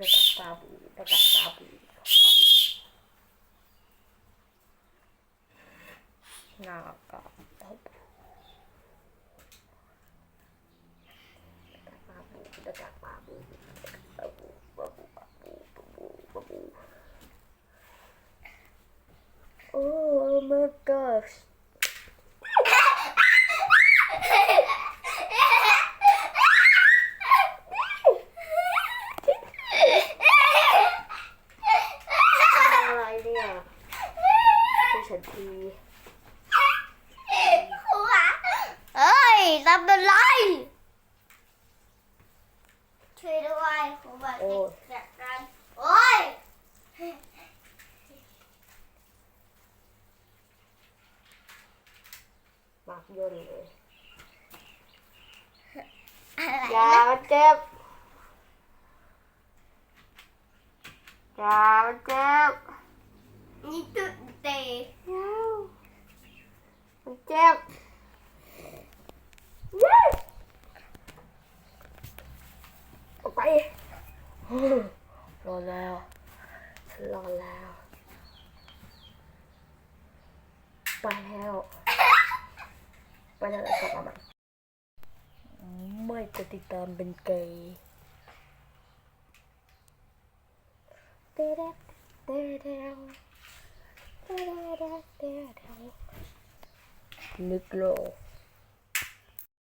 dekat tabu dekat tabu oh my gosh. ฉันทีเอ้ยทำเป็นไรช่วยด้วยครูบอกจะจัดการโอ้ยมากย่นเลยอะไรอย่านะมันเจ็บอย่ามันเจ็บ นี่ตุดเตะมันเจ็บเย้ออกไปรอแล้วฉันรอแล้ว ไปแล้ว ไปแล้วกลับมาใหม่ไม่กดติดตามเป็นเกย์เด้เดเด้เด Nuclear.